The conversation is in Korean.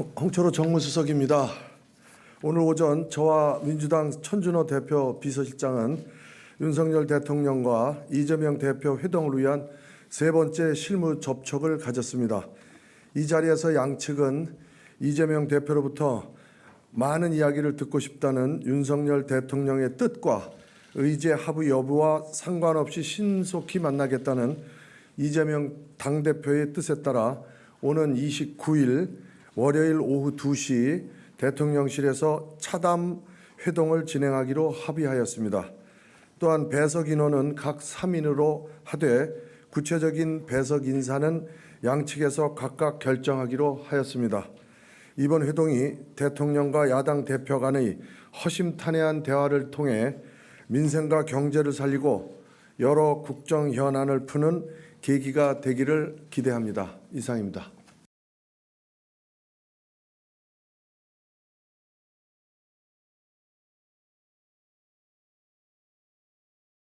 홍- 홍철호 정무수석입니다. 오늘 오전 저와 민주당 천준호 대표 비서실장은 윤석열 대통령과 이재명 대표 회동을 위한 세 번째 실무 접촉을 가졌습니다. 이 자리에서 양측은 이재명 대표로부터 많은 이야기를 듣고 싶다는 윤석열 대통령의 뜻과 의제 합의 여부와 상관없이 신속히 만나겠다는 이재명 당대표의 뜻에 따라 오는 29일 월요일 오후 2시 대통령실에서 차담 회동을 진행하기로 합의하였습니다. 또한 배석 인원은 각 3인으로 하되 구체적인 배석 인사는 양측에서 각각 결정하기로 하였습니다. 이번 회동이 대통령과 야당 대표 간의 허심탄회한 대화를 통해 민생과 경제를 살리고 여러 국정 현안을 푸는 계기가 되기를 기대합니다. 이상입니다.